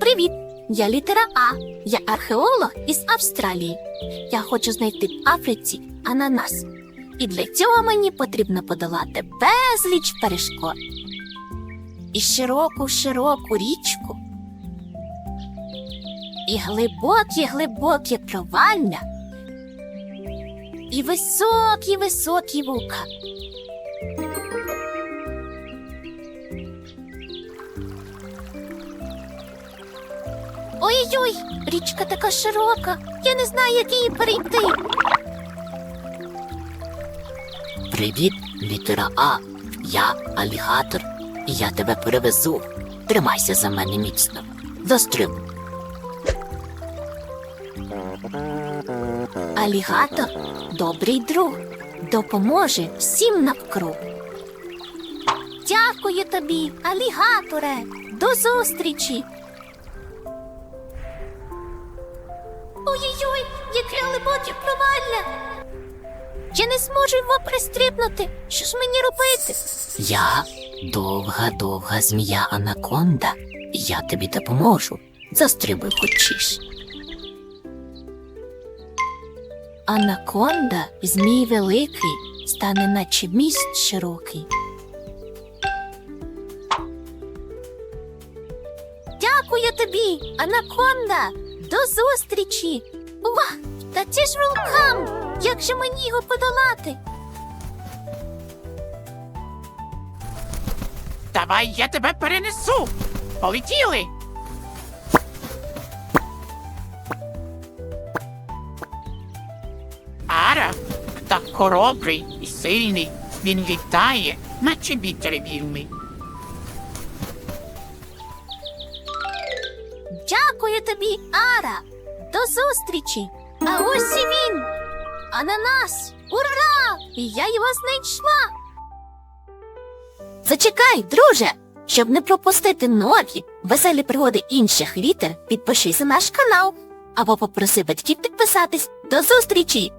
Привіт! Я літера А. Я археолог із Австралії. Я хочу знайти в Африці ананас. І для цього мені потрібно подолати безліч перешкод. І широку широку річку. І глибокі глибокі провалля. І високі високі вука. Ой-ой, річка така широка. Я не знаю, як її перейти. Привіт, літера А. Я алігатор, і я тебе перевезу. Тримайся за мене міцно. Застрибуй. Алігатор добрий друг, допоможе всім навкруг. Дякую тобі, алігаторе. До зустрічі. Ой-ой-ой, яке глибоке провалля. Я не зможу його пристрибнути. Що ж мені робити? Я довга, довга змія анаконда, я тобі допоможу. Застрибуй хочеш. Анаконда, змій великий, стане наче міст широкий. Дякую тобі, Анаконда! До зустрічі! Ува! Та це ж вулкан! Як же мені його подолати? Давай я тебе перенесу. Полетіли. Так хоробрий і сильний. Він літає, наче вітер вільний. Дякую тобі, Ара! До зустрічі! А ось і він! Ананас! Ура! Я його знайшла! Зачекай, друже! Щоб не пропустити нові веселі пригоди інших літер, підпишись на наш канал або попроси батьків підписатись. До зустрічі!